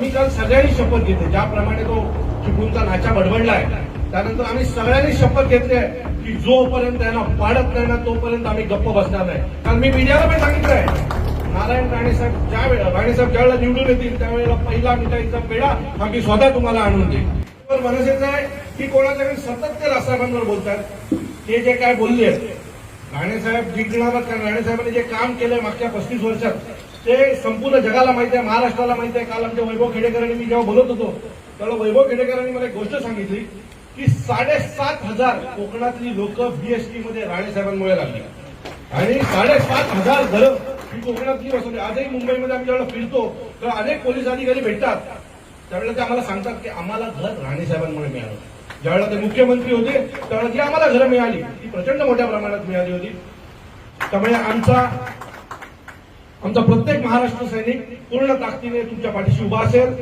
आम्ही काल सगळ्यांनी शपथ घेतली ज्याप्रमाणे तो चिपळूणचा नाचा बडबडलाय त्यानंतर आम्ही सगळ्यांनी शपथ घेतली आहे की जोपर्यंत त्यांना पाडत नाही ना तोपर्यंत आम्ही गप्प बसणार नाही. कारण मी मीडियाला पण सांगितलंय नारायण राणेसाहेब ज्या वेळेला राणेसाहेब ज्यावेळेला निवडून येतील त्यावेळेला पहिला मिठाईचा पेढा आम्ही स्वतः तुम्हाला आणून देईन मनसेचं आहे की कोणाच्याकडे सतत ते रासाहेबांवर बोलतात. ते जे काय बोलले राणेसाहेब जिंकणारच कारण राणेसाहेबांनी जे काम केलंय मागच्या पस्तीस वर्षात ते संपूर्ण जगाला माहिती आहे महाराष्ट्राला माहिती आहे. काल आमच्या वैभव खेडेकरांनी मी जेव्हा बोलत होतो त्यावेळेला वैभव खेडेकरांनी मला एक गोष्ट सांगितली की साडेसात हजार कोकणातली लोक बीएसटी मध्ये राणेसाहेबांमुळे लागली. आणि साडेसात हजार घरं ही कोकणातली बसवली आजही मुंबईमध्ये आम्ही ज्यावेळेला फिरतो तेव्हा अनेक पोलीस अधिकारी भेटतात. त्यावेळेला ते आम्हाला सांगतात की आम्हाला घर राणेसाहेबांमुळे मिळालं. ज्यावेळेला ते मुख्यमंत्री होते त्यावेळेला जी आम्हाला घरं मिळाली ती प्रचंड मोठ्या प्रमाणात मिळाली होती. त्यामुळे आमचा आमचा प्रत्येक महाराष्ट्र सैनिक पूर्ण ताकदीने तुमच्या पाठीशी उभा असेल.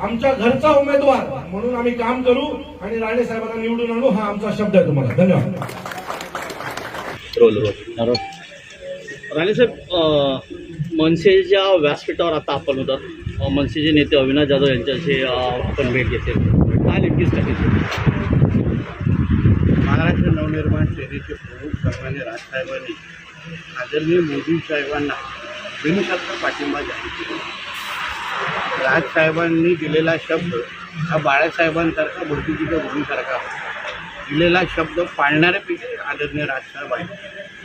आमच्या घरचा उमेदवार म्हणून आम्ही काम करू आणि राणे साहेबांना निवडून आणू हा आमचा शब्द आहे तुम्हाला. धन्यवाद. Role role. राणेसाहेब अ, मनसेच्या व्यासपीठावर आता आपण होतात मनसेचे नेते अविनाश जाधव यांच्याशी आपण भेट घेतली. काय नेमकीच टाकायची महाराष्ट्र नवनिर्माण सेनेचे प्रमुख सन्मान्य राजसाहेबांनी आदरणीय मोदी साहेबांना भीमशंकर पाठिंबा जाहीर केला. राजसाहेबांनी दिलेला शब्द हा बाळासाहेबांसारखा भरतीच्या भूमीसारखा दिलेला शब्द पाळणाऱ्यापैकी आदरणीय राजसाहेब आहे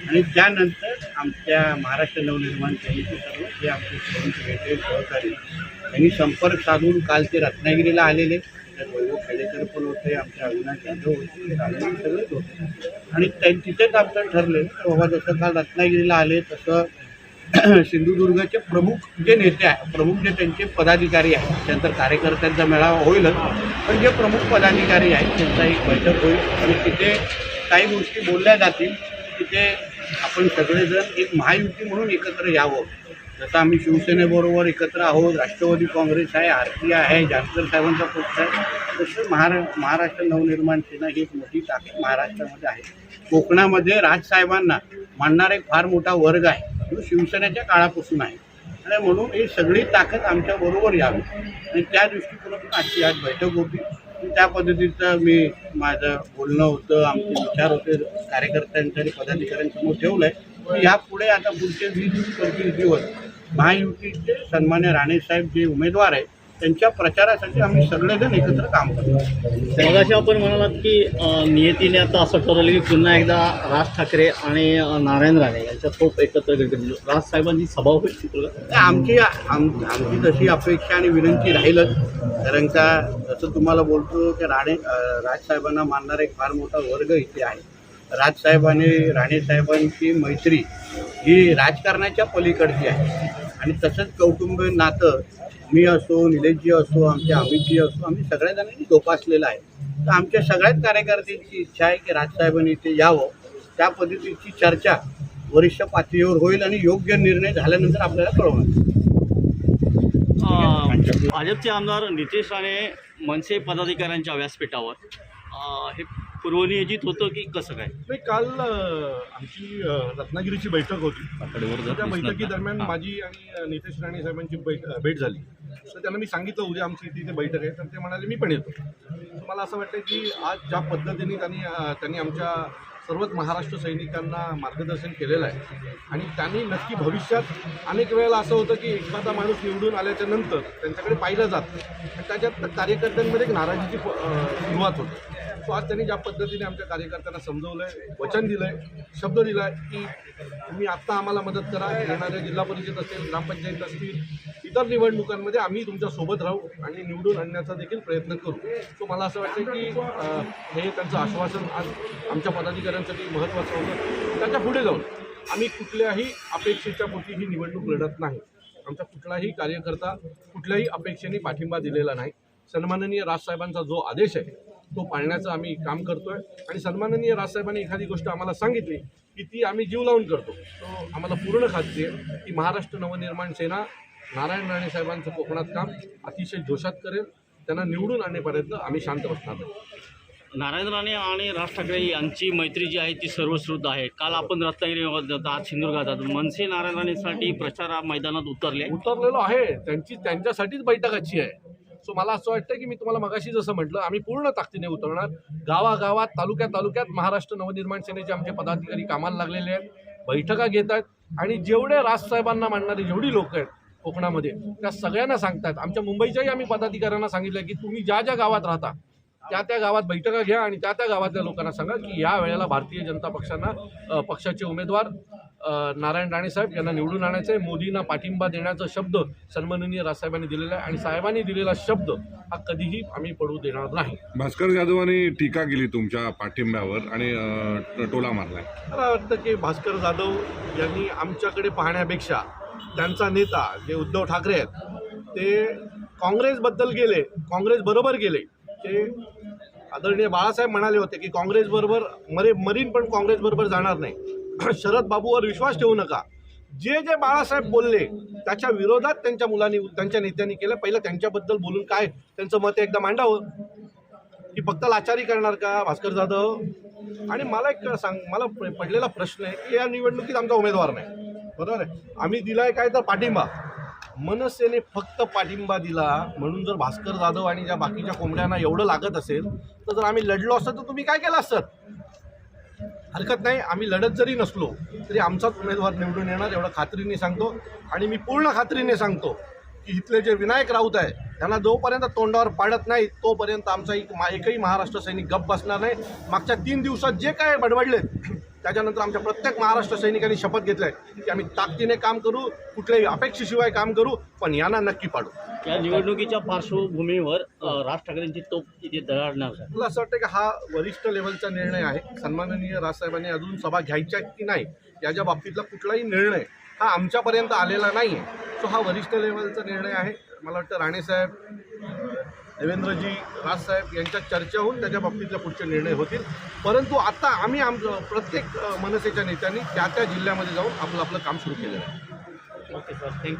आणि त्यानंतर आमच्या महाराष्ट्र नवनिर्माण सेनेचे सर्व जे आमचे स्वयंसेवेचे सहकारी त्यांनी संपर्क साधून काल ते रत्नागिरीला आलेले. त्यात वैभव खेडेकर पण होते आमचे अविनाश जाधव होते राणे सगळेच होते. आणि त्या तिथेच आमचं ठरले की बाबा जसं काल रत्नागिरीला आले तसं सिंधुदुर्गचे प्रमुख जे नेते आहे प्रमुख जे त्यांचे पदाधिकारी आहेत त्यानंतर कार्यकर्त्यांचा मेळावा होईलच पण जे प्रमुख पदाधिकारी आहेत त्यांचा एक बैठक होईल. आणि तिथे काही गोष्टी बोलल्या जातील तिथे आपण सगळेजण एक महायुती म्हणून एकत्र यावं. जसं आम्ही शिवसेनेबरोबर एकत्र आहोत राष्ट्रवादी काँग्रेस आहे आर पी आय आहे जानकर साहेबांचा पक्ष आहे तसं महारा महाराष्ट्र नवनिर्माण सेना ही एक मोठी ताकद महाराष्ट्रामध्ये आहे. कोकणामध्ये राजसाहेबांना मानणारा एक फार मोठा वर्ग आहे. जो शिवसेनेच्या काळापासून आहे. आणि म्हणून ही सगळी ताकद आमच्या बरोबर यावी. आणि त्या दृष्टिकोनातून आजची आज बैठक होती. त्या पद्धतीचं मी माझं बोलणं होतं आमचे विचार होते कार्यकर्त्यांच्या आणि पदाधिकाऱ्यांसमोर ठेवलं आहे यापुढे आता पुढचे वीस पंचवीस दिवस महायुतीचे सन्मान्य राणेसाहेब जे उमेदवार आहेत त्यांच्या प्रचारासाठी आम्ही सगळेजण एकत्र काम करतो. मगाशी आपण म्हणालात की नियतीने आता असं ठरवलं की पुन्हा एकदा राज ठाकरे आणि नारायण राणे यांच्या तोप एकत्र राज साहेबांची सभा होईल आमची आम आमची तशी अपेक्षा आणि विनंती राहीलच. कारण का जसं तुम्हाला बोलतो की राणे राजसाहेबांना मानणारा एक फार मोठा वर्ग इथे आहे. राजसाहेब आणि राणेसाहेबांची मैत्री ही राजकारणाच्या पलीकडची आहे. आणि तसंच कौटुंब नातं मी असो निलेशजी असो आमचे अमितजी असो आम्ही सगळ्या जणांनी जोपासलेलं आहे. तर आमच्या सगळ्याच कार्यकर्त्यांची इच्छा आहे की राजसाहेबांनी इथे यावं. त्या पद्धतीची चर्चा वरिष्ठ पातळीवर होईल आणि योग्य निर्णय झाल्यानंतर आपल्याला कळवणार. भाजपचे आमदार नितेश राणे मनसे पदाधिकाऱ्यांच्या व्यासपीठावर. हे पूर्वनियोजित होतं की कसं काय? नाही काल आमची रत्नागिरीची बैठक होती. त्या दिसणार बैठकी ना. दरम्यान हां. माझी आणि नितेश राणे साहेबांची बैठ भेट झाली. तर त्यांना मी सांगितलं उद्या आमची तिथे बैठक आहे. तर ते म्हणाले मी पण येतो. मला असं वाटतं की आज ज्या पद्धतीने त्यांनी त्यांनी आमच्या सर्वच महाराष्ट्र सैनिकांना मार्गदर्शन केलेलं आहे. आणि त्यांनी नक्की भविष्यात अनेक वेळेला असं होतं की एखादा माणूस निवडून आल्याच्यानंतर त्यांच्याकडे पाहिलं जातं आणि त्याच्यात कार्यकर्त्यांमध्ये एक नाराजीची सुरुवात होते. सो आज त्यांनी ज्या पद्धतीने आमच्या कार्यकर्त्यांना समजवलं आहे वचन दिलं आहे शब्द दिला आहे की तुम्ही आत्ता आम्हाला मदत करा येणाऱ्या जिल्हा परिषद असेल ग्रामपंचायत असतील इतर निवडणुकांमध्ये आम्ही तुमच्यासोबत राहू आणि निवडून आणण्याचा देखील प्रयत्न करू. सो मला असं वाटतं की हे त्यांचं आश्वासन आज आमच्या पदाधिकाऱ्यांसाठी महत्त्वाचं होतं. त्याच्या पुढे जाऊन आम्ही कुठल्याही अपेक्षेच्या पोटी ही निवडणूक लढत नाही. आमचा कुठलाही कार्यकर्ता कुठल्याही अपेक्षेने पाठिंबा दिलेला नाही. सन्माननीय राजसाहेबांचा जो आदेश आहे तो पाळण्याचं आम्ही काम करतोय. आणि सन्माननीय राजसाहेबांनी एखादी गोष्ट आम्हाला सांगितली की ती आम्ही जीव लावून करतो. तो आम्हाला पूर्ण खात्री आहे की महाराष्ट्र नवनिर्माण सेना नारायण राणे साहेबांचं कोकणात काम अतिशय जोशात करेल. त्यांना निवडून आणण्यापर्यंत आम्ही शांत बसणार नाही. नारायण राणे आणि राज ठाकरे यांची मैत्री जी आहे ती सर्वश्रुद्ध आहे. काल आपण रत्नागिरी आज सिंधुदुर्गात जातो मनसे नारायण राणेसाठी प्रचार मैदानात उतरले. उतरलेलो आहे. त्यांची त्यांच्यासाठीच बैठक आहे. सो मला असं वाटतं की मी तुम्हाला मगाशी जसं म्हटलं आम्ही पूर्ण ताकदीने उतरणार. गावागावात तालुक्यात तालुक्यात महाराष्ट्र नवनिर्माण सेनेचे आमचे पदाधिकारी कामाला लागलेले आहेत. बैठका घेत आहेत. आणि जेवढे राजसाहेबांना मांडणारे जेवढी लोक आहेत कोकणामध्ये त्या सगळ्यांना सांगतात आमच्या मुंबईच्याही आम्ही पदाधिकाऱ्यांना सांगितलं की तुम्ही ज्या ज्या गावात राहता त्या त्या गावात बैठका घ्या आणि त्या त्या गावातल्या लोकांना सांगा की या वेळेला भारतीय जनता पक्षांना पक्षाचे उमेदवार नारायण राणे साहेब यांना निवडून आणायचं आहे मोदींना पाठिंबा देण्याचा शब्द सन्माननीय राजसाहेबांनी दिलेला आहे आणि साहेबांनी दिलेला शब्द हा कधीही आम्ही पडू देणार नाही. भास्कर जाधवांनी टीका केली तुमच्या पाठिंब्यावर आणि टोला मारलाय. मला वाटतं की भास्कर जाधव यांनी आमच्याकडे पाहण्यापेक्षा त्यांचा नेता जे उद्धव ठाकरे आहेत ते काँग्रेसबद्दल गेले काँग्रेस बरोबर गेले ते आदरणीय बाळासाहेब म्हणाले होते की काँग्रेसबरोबर मरे मरीन पण काँग्रेसबरोबर जाणार नाही. शरद बाबूवर विश्वास ठेवू नका. जे जे बाळासाहेब बोलले त्याच्या विरोधात त्यांच्या मुलांनी त्यांच्या नेत्यांनी केलं. पहिलं त्यांच्याबद्दल बोलून काय? त्यांचं मत एकदा मांडावं. की फक्त लाचारी करणार का भास्कर जाधव? आणि मला एक सांग मला प- पडलेला प्रश्न आहे की या निवडणुकीत आमचा उमेदवार नाही. बरोबर आहे? आम्ही दिलाय काय तर पाठिंबा. मनसेने फक्त पाठिंबा दिला म्हणून जर भास्कर जाधव आणि ज्या बाकीच्या कोंबड्यांना एवढं लागत असेल तर जर आम्ही लढलो असतं तर तुम्ही काय केलं असतं? हरकत नाही आम्ही लढत जरी नसलो तरी आमचाच उमेदवार निवडून येणार एवढं खात्रीने सांगतो. आणि मी पूर्ण खात्रीने सांगतो की इथले जे विनायक राऊत आहे त्यांना जोपर्यंत तोंडावर पाडत नाही तोपर्यंत आमचा एक मा- एकही महाराष्ट्र सैनिक गप्प बसणार नाही. मागच्या तीन दिवसात जे काय बडबडले त्याच्यानंतर आमच्या प्रत्येक महाराष्ट्र सैनिकांनी शपथ घेतलाय की आम्ही ताकदीने काम करू कुठल्याही अपेक्षेशिवाय काम करू पण यांना नक्की पाडू. या निवडणुकीच्या पार्श्वभूमीवर राज ठाकरेंची तोप इथे दराडणार आहे. मला असं वाटतं की हा वरिष्ठ लेवलचा निर्णय आहे. सन्माननीय राजसाहेबांनी अजून सभा घ्यायच्या की नाही याच्या बाबतीतला कुठलाही निर्णय हा आमच्यापर्यंत आलेला नाही आहे सो हा वरिष्ठ लेवलचा निर्णय आहे. मला वाटतं राणेसाहेब देवेंद्रजी राजसाहेब यांच्या चर्चा होऊन त्याच्या बाबतीतले पुढचे निर्णय होतील. परंतु आता आम्ही आमचं प्रत्येक मनसेच्या नेत्यांनी त्या त्या जिल्ह्यामध्ये जाऊन आपलं आपलं काम सुरू केलेलं आहे. Okay sir. थँक्यू